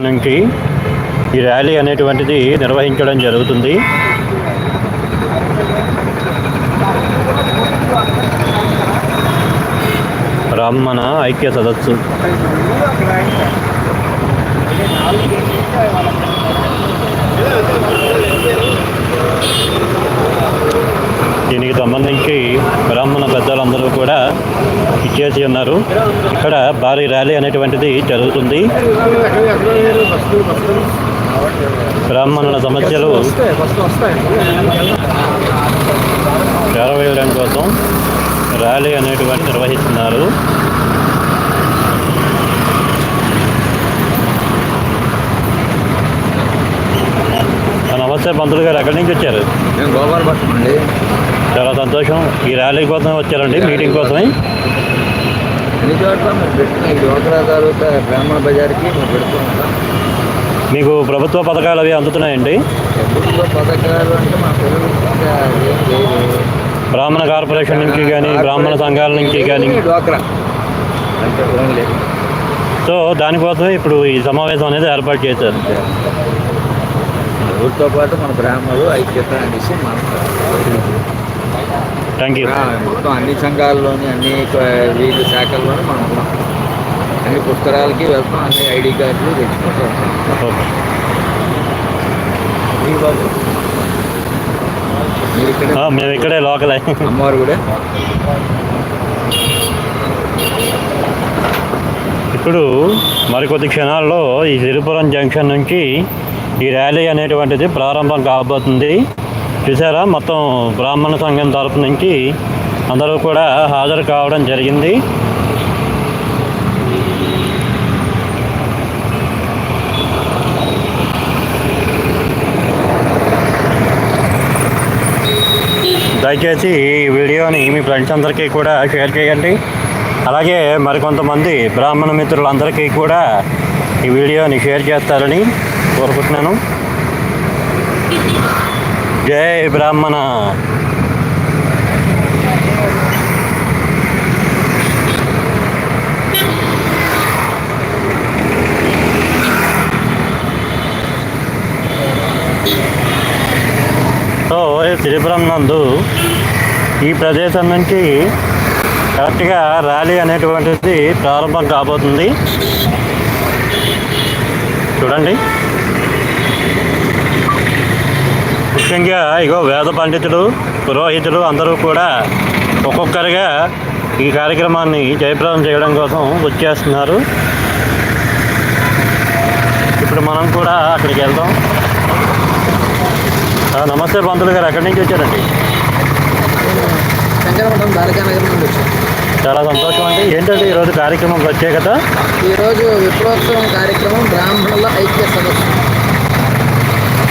నుంచి ఈ ర్యాలీ అనేటువంటిది నిర్వహించడం జరుగుతుంది. బ్రాహ్మణ ఐక్య సదస్సు. దీనికి సంబంధించి బ్రాహ్మణ పెద్దలందరూ కూడా ఇచ్చేసి ఉన్నారు. ఇక్కడ భారీ ర్యాలీ అనేటువంటిది జరుగుతుంది. బ్రాహ్మణుల సమస్యలు చేరవేయడం కోసం ర్యాలీ అనేటువంటి నిర్వహిస్తున్నారు. ఆ, నమస్తే పంతులు గారు ఎక్కడి నుంచి వచ్చారు? మేము గోపాలపట్నం అండి చాలా సంతోషం. ఈ ర్యాలీ కోసం వచ్చారండి. మీటింగ్ కోసమే. అన్ని చోట్ల మేము పెట్టిన డ్వాక్రా తాలూకా బ్రాహ్మణ బజార్కి మేము పెడుతూ మీకు ప్రభుత్వ పథకాలు అవి అందుతున్నాయండి? ప్రభుత్వ పథకాలు అంటే మా పిల్లలు ఇంకా ఏం లేదు బ్రాహ్మణ కార్పొరేషన్ నుంచి కానీ బ్రాహ్మణ సంఘాల నుంచి కానీ. డ్వాక్రా అంటే ఓన్లీ సో దానికోసమే ఇప్పుడు ఈ సమావేశం అనేది ఏర్పాటు చేశారు. ఊరితో పాటు మన బ్రాహ్మణులు ఐక్యత అనేసి మనం థ్యాంక్ యూ మొత్తం అన్ని సంఘాల్లోని అన్ని వీధి శాఖల్లోని మనం ఉన్నాం. అన్ని పుస్తకాలకి వెళ్తాం అన్ని ఐడి కార్డులు తెచ్చుకుంటూ. మేము ఇక్కడే లోకలే అమ్మవారు కూడా? ఇప్పుడు మరికొద్ది క్షణాల్లో ఈ సిరిపురం జంక్షన్ నుంచి ఈ ర్యాలీ అనేటువంటిది ప్రారంభం కాబోతుంది. చూసారా మొత్తం బ్రాహ్మణ సంఘం తరపు నుంచి అందరూ కూడా హాజరు కావడం జరిగింది. దయచేసి ఈ వీడియోని మీ ఫ్రెండ్స్ అందరికీ కూడా షేర్ చేయండి. అలాగే మరికొంతమంది బ్రాహ్మణ మిత్రులందరికీ కూడా ఈ వీడియోని షేర్ చేస్తారని కోరుకుంటున్నాను. జై బ్రాహ్మణ. సో త్రిపురం నందు ఈ ప్రదేశం నుంచి కరెక్ట్గా ర్యాలీ అనేటువంటిది ప్రారంభం కాబోతుంది. చూడండి. ముఖ్యంగా ఇగో వేద పండితులు పురోహితులు అందరూ కూడా ఒక్కొక్కరిగా ఈ కార్యక్రమాన్ని జయప్రదం చేయడం కోసం వచ్చేస్తున్నారు. ఇప్పుడు మనం కూడా అక్కడికి వెళ్దాం. నమస్తే పంతులు గారు ఎక్కడి నుంచి వచ్చారండి? చాలా సంతోషం అండి. ఏంటంటే ఈరోజు కార్యక్రమం ప్రత్యేకత? ఈరోజు విప్లవోత్సవం కార్యక్రమం బ్రాహ్మణుల ఐక్య సదస్సు.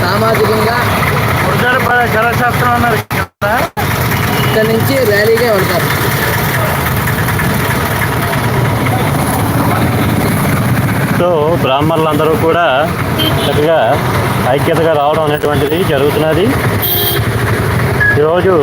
సామాజికంగా జలశాస్త్రం అన్నారు ఇక్కడి నుంచి ర్యాలీగా వెళ్తారు. సో బ్రాహ్మణులందరూ కూడా చక్కగా ఐక్యతగా రావడం అనేటువంటిది జరుగుతున్నది. ఈరోజు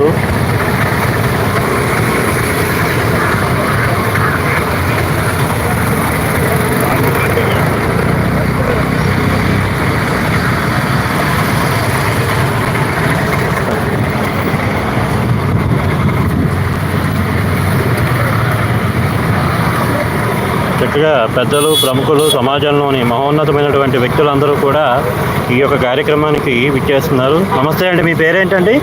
చక్కగా పెద్దలు ప్రముఖులు సమాజంలోని మహోన్నతమైనటువంటి వ్యక్తులందరూ కూడా ఈ యొక్క కార్యక్రమానికి విచ్చేస్తున్నారు. నమస్తే అండి మీ పేరేంటండి?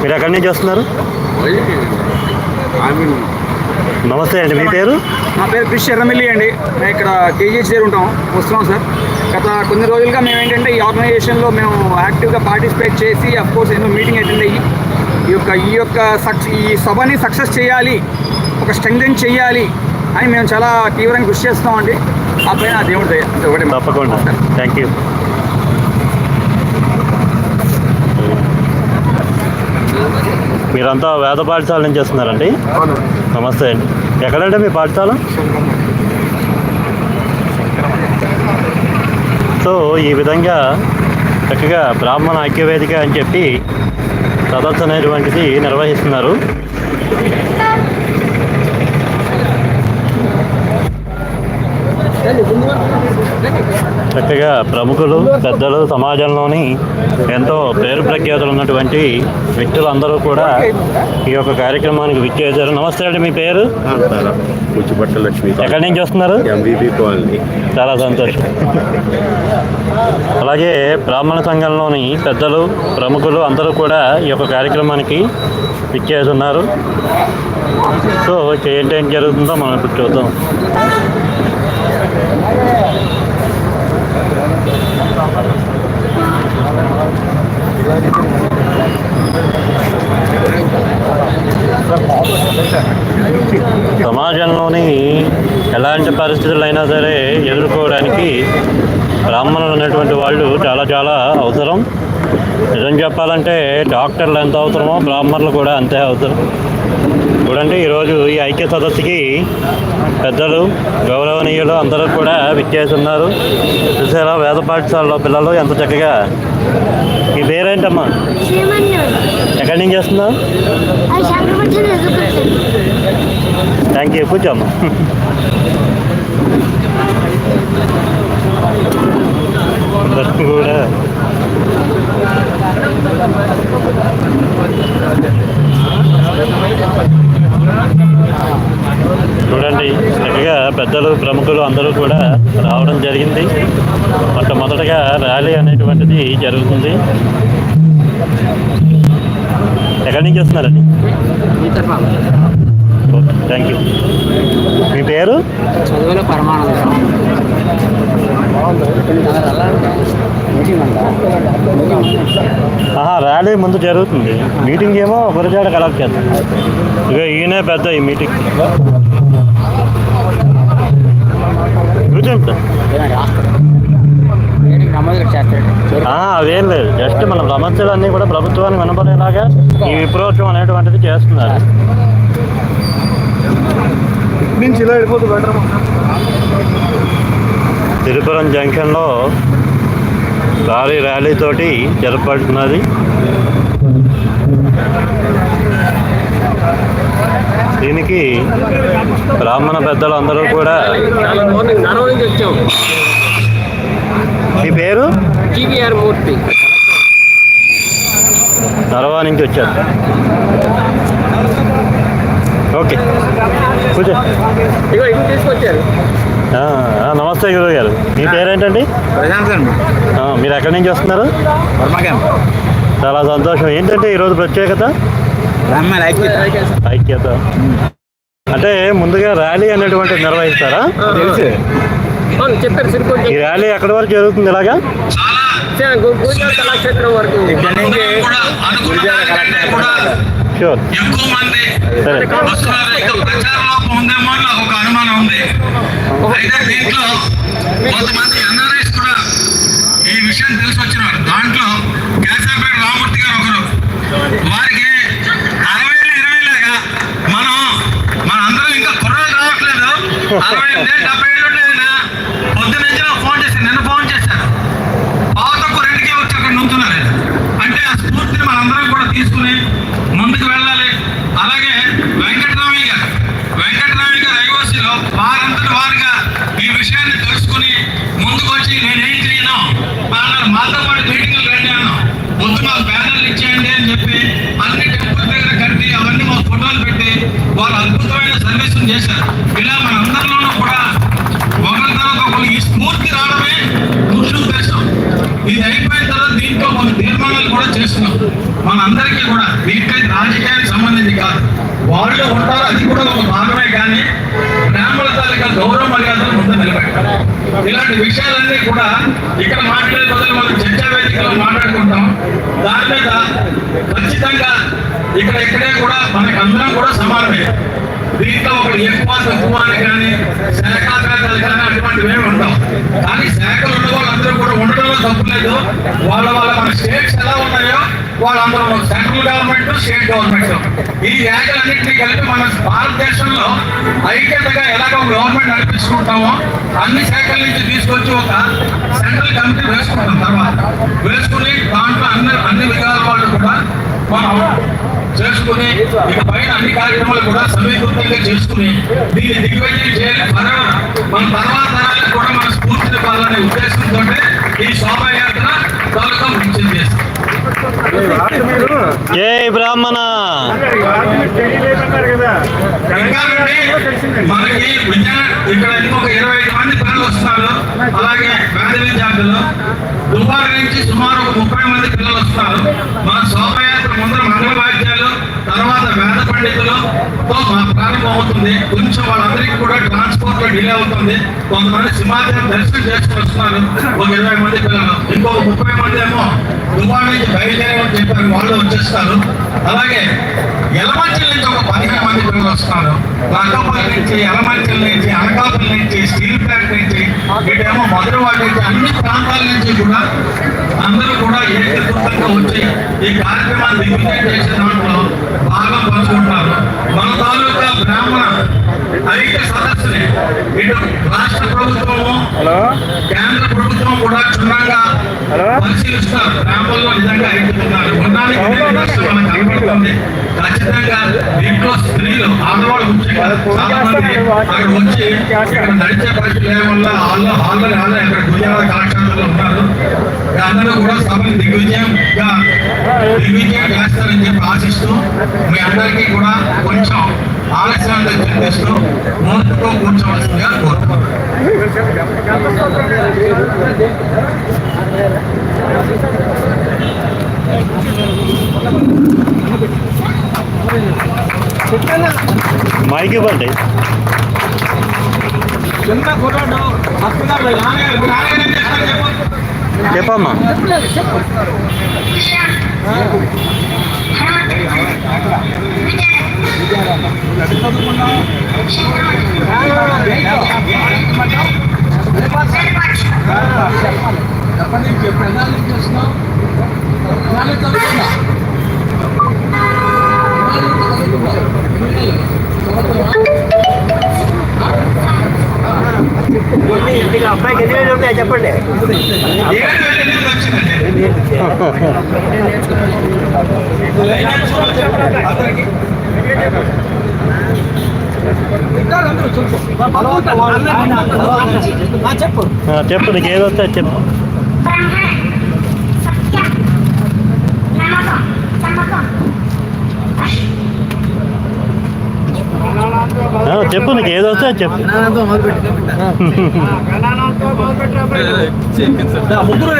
మీరు ఎక్కడి నుంచి వస్తున్నారు? నమస్తే అండి మీ పేరు? నా పేరు క్రిష్ ఎర్రమిల్లి అండి. మేము ఇక్కడ కేజీహెచ్ దగ్గర ఉంటాం. వస్తున్నాం సార్. గత కొన్ని రోజులుగా మేము ఏంటంటే ఈ ఆర్గనైజేషన్లో మేము యాక్టివ్గా పార్టిసిపేట్ చేసి అఫ్ కోర్స్ ఎన్నో మీటింగ్ అటెండ్ అయ్యి ఈ యొక్క ఈ యొక్క సక్స్ ఈ సభని సక్సెస్ చేయాలి ఒక స్ట్రెంగ్థెన్ చేయాలి అని మేము చాలా తీవ్రంగా కృషి చేస్తామండి ఆ పైన దేవుడి దయ. తప్పకుండా. థ్యాంక్ యూ మీరంతా వేద పాఠశాల నుంచి వస్తున్నారండి నమస్తే అండి. ఎక్కడంటే మీ పాఠశాల? సో ఈ విధంగా చక్కగా బ్రాహ్మణ ఐక్యవేదిక అని చెప్పి సదస్సు అనేటువంటిది నిర్వహిస్తున్నారు. చక్కగా ప్రముఖులు పెద్దలు సమాజంలోని ఎంతో పేరు ప్రఖ్యాతులు ఉన్నటువంటి వ్యక్తులందరూ కూడా ఈ యొక్క కార్యక్రమానికి విచ్చేశారు. నమస్తే అండి మీ పేరు? కూచిపట్ల లక్ష్మి ఎక్కడి నుంచి వస్తున్నారు? MBB colony. చాలా సంతోషం. అలాగే బ్రాహ్మణ సంఘంలోని పెద్దలు ప్రముఖులు అందరూ కూడా ఈ యొక్క కార్యక్రమానికి ఇచ్చేస్తున్నారు సో ఏంటేం జరుగుతుందో మనం ఇప్పుడు చూద్దాం. సమాజంలోని ఎలాంటి పరిస్థితులైనా సరే ఎదుర్కోవడానికి బ్రాహ్మణులు అనేటువంటి వాళ్ళు చాలా చాలా అవసరం. నిజం చెప్పాలంటే డాక్టర్లు ఎంత అవసరమో బ్రాహ్మణులు కూడా అంతే అవసరం. చూడండి ఈరోజు ఈ ఐక్య సదస్సుకి పెద్దలు గౌరవనీయులు అందరూ కూడా విచ్చేస్తున్నారు చూసారా వేద పాఠశాలలో పిల్లలు ఎంత చక్కగా. మీ పేరేంటమ్మా? ఎక్కడి నుంచి వస్తున్నావు థ్యాంక్ యూ కూర్చోమ్మా అందరూ కూడా చూడండి చక్కగా పెద్దలు ప్రముఖులు అందరూ కూడా రావడం జరిగింది మొట్టమొదటగా ర్యాలీ అనేటువంటిది జరుగుతుంది. ఎక్కడి నుంచి వస్తున్నారండి? Thank you. మీ పేరు? చదువులో పరమానందం. ఆహా ర్యాలీ ముందు జరుగుతుంది. మీటింగ్ ఏమో గురజాడ కలెక్ట్ చేస్తాం ఇక ఈయనే పెద్ద ఈ మీటింగ్. కూర్చోండి సార్ అదేం లేదు. జస్ట్ మన సమస్యలన్నీ కూడా ప్రభుత్వానికి వినపడేలాగా ఈ విప్రోత్సవం అనేటువంటిది చేస్తున్నారు. తిరుపురం జంక్షన్లో భారీ ర్యాలీ తోటి జరపబడుతున్నది దీనికి బ్రాహ్మణ పెద్దలు అందరూ కూడా మార్నింగ్ నరవ నుంచి వచ్చాం మీ పేరు? టీవీఆర్ మూర్తి. నరవా నుంచి వచ్చారు. ఓకే. కూర్చో. ఇగో తీసుకొచ్చారు. నమస్తే గురువు గారు. మీ పేరేంటండి? ప్రశాంత్ అండి. మీరు ఎక్కడి నుంచి వస్తున్నారు? వర్మ క్యాంప్ చాలా సంతోషం. ఏంటంటే ఈరోజు ప్రత్యేకత? ఐక్యత. అంటే ముందుగా ర్యాలీ అనేటువంటిది నిర్వహిస్తారా? తెలుసు. అవును చెప్పారు సిరికొంచెం ఈ ర్యాలీ ఎక్కడి వరకు జరుగుతుంది ఇలాగా? గుజరాత్ కళాక్షేత్రం వరకు. ఇక్కడ నుంచి గురిజాల కలెక్టర్ షూర్ ఎక్కువ మంది సరే. వస్తున్నారు. ఇక ప్రచార లోపం ఉందేమో అని నాకు ఒక అనుమానం ఉంది. అయితే దీంట్లో కొంతమంది ఎన్ఆర్ఐస్ కూడా ఈ విషయం తెలిసి వచ్చినారు. దాంట్లో కేశాపేట రామూర్తి గారు ఒకరు. వారికి అరవై ఇరవై లేక మనం మన అందరం ఇంకా కుర్రాలు రావట్లేదు అరవై ఎనిమిది డెబ్బై ఏళ్ళు లేదా పొద్దున నుంచి నాకు ఫోన్ చేసి నిన్న ఫోన్ చేశారు పాతకు రెండుకే వచ్చి అక్కడ నుంచున్నారు అంటే ఆ స్ఫూర్తిని మనందరం కూడా తీసుకుని ముందుకు వెళ్ళాలి అలాగే వెంకటరామయ్య గారు వెంకటరామయ్య గారు ఐఓసీలో వారంతటి వారుగా ఈ విషయాన్ని తెలుసుకుని ముందుకు వచ్చి నేనేం చేయను? వాళ్ళని మాతో పాటు మీటింగ్లు రండి అన్నాం ముందు మాకు బ్యానర్లు ఇచ్చేయండి అని చెప్పి అన్ని టెంపుల్ దగ్గర కట్టి అవన్నీ మా ఫోటోలు పెట్టి వాళ్ళు అద్భుతమైన సర్వీసులు చేశారు. ఇలా మనందరిలోనూ కూడా ఒకరి తర్వాత ఒకరు ఈ స్ఫూర్తి రావడమే ముఖ్య ఉద్దేశం ఇది అయిపోయిన తర్వాత దీంట్లో కొన్ని తీర్మానాలు కూడా చేస్తున్నాం. మన అందరికీ కూడా దీంట్లో రాజకీయాలు వాళ్ళు ఉంటారు అది కూడా ఒక భాగమే కానీ బ్రాహ్మణ తాలూకా గౌరవ మర్యాదలు ముందు నిలబెట్టారు. ఇలాంటి విషయాలన్నీ కూడా ఇక్కడ మాట్లాడే బదులు మనం చర్చా వేదికలో మాట్లాడుకుంటాం. దాని మీద ఖచ్చితంగా ఇక్కడ ఇక్కడే కూడా మనకు అందరం కూడా సమానమే. దీంట్లో ఒకటి ఎక్కువ తక్కువ అని కానీ శాఖాగ్రాలు కానీ అటువంటివి ఏమి ఉండవు. కానీ శాఖలు ఉన్న వాళ్ళందరూ కూడా ఉండడంలో తప్పులేదు వాళ్ళ వాళ్ళ మన స్టేట్స్ ఎలా ఉన్నాయో వాళ్ళందరూ సెంట్రల్ గవర్నమెంట్ స్టేట్ గవర్నమెంట్. ఈ శాఖలన్నింటినీ కలిపి మన భారతదేశంలో ఐక్యతగా ఎలాగ గవర్నమెంట్ నడిపించుకుంటామో అన్ని శాఖల నుంచి తీసుకొచ్చి ఒక సెంట్రల్ కమిటీ వేసుకుంటాం తర్వాత. వేసుకుని దాంట్లో అన్ని అన్ని విధాల వాళ్ళు కూడా మనం చేసుకుని ఇక పైన అన్ని కార్యక్రమాలు కూడా సమీకృతంగా చేసుకుని దీన్ని దిగ్విజయం చేయాలి. మన మన తర్వాత తరాలకు కూడా మన స్ఫూర్తిని పాలనే ఉద్దేశంతో ఈ శోభాయాత్ర తాలూకా ముఖ్యం చేస్తాం జై బ్రాహ్మణ? మనకి విద్యా ఇక్కడ ఇంకొక ఇరవై ఐదు మంది పిల్లలు వస్తున్నారు. అలాగే పేద విద్యార్థులు. దుబారు నుంచి సుమారు ఒక ముప్పై మంది పిల్లలు వస్తున్నారు. మన శోభయాత్ర ముందర మంగళవాద్యాలు తర్వాత వేద పండితులు. ప్రారంభమవుతుంది మా అవుతుంది. కొంచెం వాళ్ళందరికీ కూడా ట్రాన్స్పోర్ట్లో డిలే అవుతుంది. కొంతమంది సింహాచలం దర్శనం చేసుకుని వస్తున్నారు ఒక ఇరవై మంది పిల్లలు. ఇంకొక ముప్పై మంది ఏమో దుబారు నుంచి బయలుదేరమని చెప్పారు. వాళ్ళు వచ్చేస్తారు. అలాగే ఎలమంచిల నుంచి ఒక పదిహేను మంది పిల్లలు వస్తున్నారు. లక్కపల్లి నుంచి ఎలమంచిల నుంచి అనకాపల్లి నుంచి స్టీల్ ప్లాంట్ నుంచి ఇటేమో మధురవాడ నుంచి అన్ని ప్రాంతాల నుంచి కూడా అందరూ కూడా ఏకీకృతంగా వచ్చి ఈ కార్యక్రమాన్ని దిగ్విజయం చేసే దాంట్లో భాగం పంచుకుంటున్నారు. మన తాలూకా బ్రాహ్మణ ఐక్య సదస్సుని ఇటు రాష్ట్ర ప్రభుత్వము కేంద్ర ప్రభుత్వం కూడా క్షుణ్ణంగా పరిశీలిస్తున్నారు. గ్రామాల్లో నిజంగా ఐక్యతున్నారు మనకు ఖచ్చితంగా దీంట్లో స్త్రీలు ఆడవాళ్ళు అక్కడ వచ్చి ఇక్కడ నడిచే పరిస్థితి వల్ల హాల్లో హాల్లో హాల్లో ఇక్కడ కళాశాలలో ఉన్నారు. అందరూ కూడా సభను దిగ్విజయంగా దిగ్విజయం చేస్తారని చెప్పి ఆశిస్తూ మీ అందరికీ కూడా కొంచెం ఆలస్యాన్ని చింతిస్తూ మూర్తితో కూర్చోవలసిందిగా కోరుతున్నాను. మైక్ ఇవ్వండి. చిన్న కుర్రాడు వస్తున్నారు నాన్నగారు నాన్నగారు ఏం చేస్తారు చెప్పు వేల నీకు ఏది వస్తే చెప్పు చెప్పు నీకు ఏదో వస్తే చెప్పు. ముగ్గురు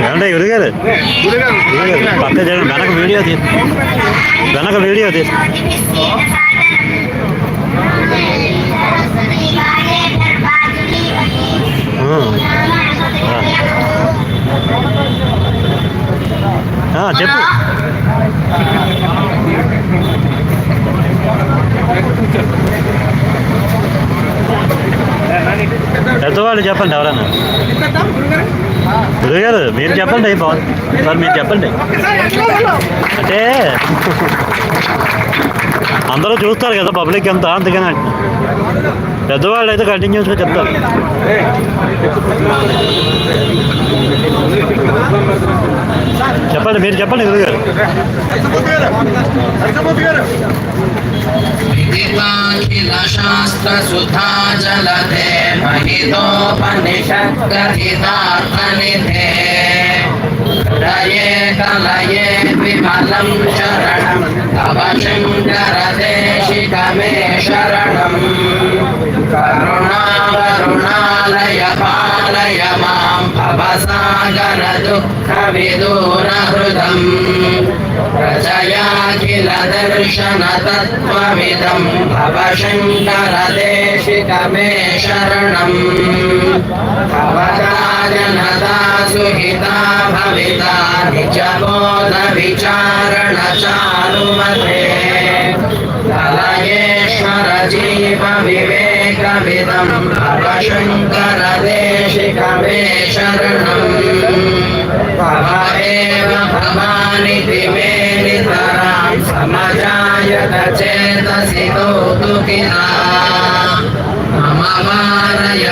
ఏమంటే గురుగారు గురుగారు పక్క జరగండి వెనక వీడియో తీ వెనక వీడియో తీ ఆ. చెప్పు. పెద్దవాళ్ళు చెప్పండి ఎవరన్నా. గురుగారు మీరు చెప్పండి అయిపోయింది సార్ మీరు చెప్పండి. అంటే అందరూ చూస్తారు కదా పబ్లిక్ ఎంత అందుకని అంటున్నా. పెద్దవాళ్ళు అయితే కంటిన్యూస్గా చెప్తారు. చెప్పండి మీరు చెప్పండి గురువు గారు. శాస్త్రసుధా జలదే మహిదోపనిషద్గతిదార్థనిధే హృదయే కలయే విమలం శరణం తవ శంకరదేశికమే శరణం కరుణా కరుణాలయ పా सागर सागरदुःखविदूरहृदम् प्रजया किल दर्शनतत्त्वमिदम् भव शङ्करदेशिकमे शरणम् भवता जनता सुहिता भविता निजबोधविचारणचारुमते ललयेश्वरजीवविवेकविदम् भव शङ्करदे విచారణ చారుమతే కలయేశ్వర జీవ వివేక విదం భవ శంకర దేశిక మే శరణం